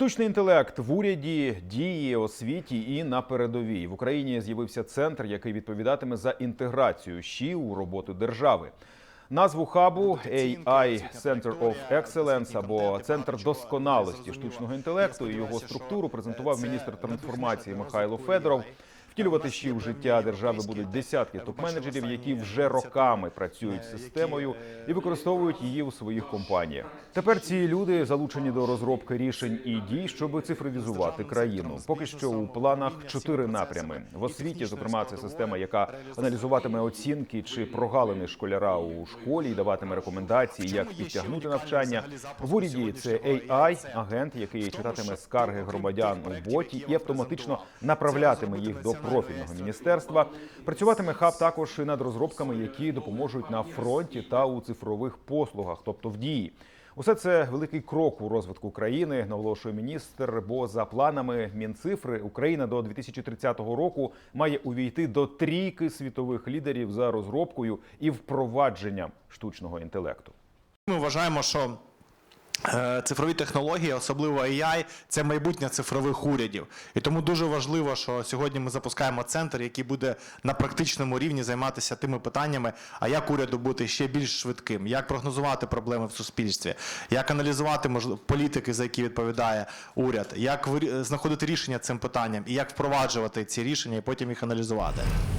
Штучний інтелект в уряді, дії, освіті і на передовій в Україні з'явився центр, який відповідатиме за інтеграцію ЩІ у роботу держави. Назву хабу AI Center of Excellence або Центр досконалості штучного інтелекту і його структуру презентував міністр трансформації Михайло Федоров. Втілювати ще в життя держави будуть десятки топ-менеджерів, які вже роками працюють з системою і використовують її у своїх компаніях. Тепер ці люди залучені до розробки рішень і дій, щоб цифровізувати країну. Поки що у планах чотири напрями в освіті. Зокрема, це система, яка аналізуватиме оцінки чи прогалини школяра у школі і даватиме рекомендації, як підтягнути навчання. В уряді це AI, агент, який читатиме скарги громадян у боті і автоматично направлятиме їх до профільного міністерства. Працюватиме хаб також і над розробками, які допоможуть на фронті та у цифрових послугах, тобто в дії. Усе це великий крок у розвитку країни, наголошує міністр. Бо за планами Мінцифри Україна до 2030 року має увійти до трійки світових лідерів за розробкою і впровадженням штучного інтелекту. Ми вважаємо, що цифрові технології, особливо AI, це майбутнє цифрових урядів. І тому дуже важливо, що сьогодні ми запускаємо центр, який буде на практичному рівні займатися тими питаннями, а як уряду бути ще більш швидким, як прогнозувати проблеми в суспільстві, як аналізувати політики, за які відповідає уряд, як знаходити рішення цим питанням і як впроваджувати ці рішення і потім їх аналізувати.